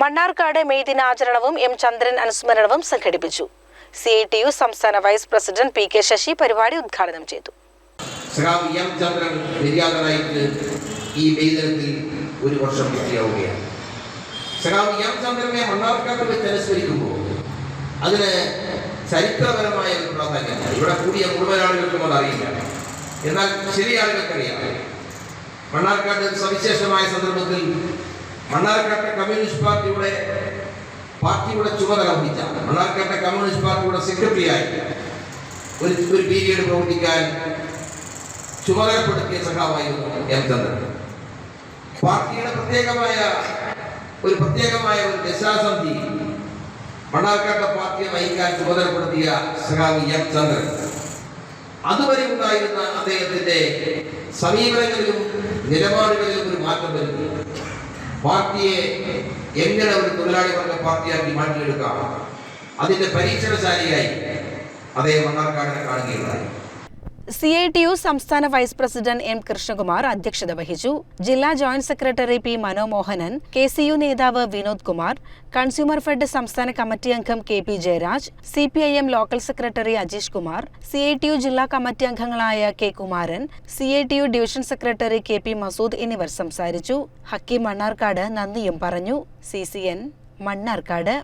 Mannarkkad May ദിനാചരണവും M Chandran അനുസ്മരണവും സംഘടിപ്പിച്ചു. സി ഐ ടി യു സംസ്ഥാന vice president P K Sasi പരിപാടി ഉദ്ഘാടനം ചെയ്തു. എം ചന്ദ്രൻ നിര്യാതനായിട്ട് ഈ ഒരു വർഷം എം ചന്ദ്രനെ അതിന് ചരിത്രപരമായ ഒരു ഇവിടെ കൂടിയ മുഴുവൻ ആളുകൾക്കും അത് അറിയില്ല. എന്നാൽ ചില ആളുകൾക്കറിയാം. മണ്ണാർക്കാട് സവിശേഷമായ സന്ദർഭത്തിൽ മണ്ണാർക്കാട്ടെ കമ്മ്യൂണിസ്റ്റ് പാർട്ടിയുടെ പാർട്ടിയുടെ ചുമതല വഹിച്ച മണ്ണാർക്കാട്ടെ കമ്മ്യൂണിസ്റ്റ് പാർട്ടിയുടെ സെക്രട്ടറിയായി ഒരു ഒരു പീരീഡ് പ്രവർത്തിക്കാൻ ചുമതലപ്പെടുത്തിയ സഖാവായിരുന്നു എം ചന്ദ്രൻ. പാർട്ടിയുടെ പ്രത്യേകമായ ഒരു പ്രത്യേകമായ ഒരു ദശാസന്ധി മണ്ണാർക്കാട്ട പാർട്ടിയെ നയിക്കാൻ ചുമതലപ്പെടുത്തിയ സഖാവ് എം ചന്ദ്രൻ. അതുവരെ ഉണ്ടായിരുന്ന അദ്ദേഹത്തിന്റെ സമീപനങ്ങളിലും നിലപാടുകളിലും ഒരു മാറ്റം വരുത്തി പാർട്ടിയെ എങ്ങനെ ഒരു തൊഴിലാളി വർഗ പാർട്ടിയാക്കി മാറ്റിയെടുക്കാം അതിന്റെ പരീക്ഷണശാലിയായി അദ്ദേഹം മണ്ണാർക്കാടിനെ കാണുകയുണ്ടായി സി ഐ ടി യു സംസ്ഥാന വൈസ് പ്രസിഡന്റ് എം കൃഷ്ണകുമാർ അധ്യക്ഷത വഹിച്ചു. ജില്ലാ joint secretary P Manomohanan K C U നേതാവ് വിനോദ് കുമാർ കൺസ്യൂമർ ഫെഡ് സംസ്ഥാന കമ്മിറ്റി അംഗം K P Jayaraj C P I M local secretary Ajeesh Kumar C I T U ജില്ലാ committee അംഗങ്ങളായ K Kumaran C I T U division secretary K P Masood എന്നിവർ സംസാരിച്ചു. ഹക്കീം മണ്ണാർക്കാട് നന്ദിയും പറഞ്ഞു. C C N Mannarkkad.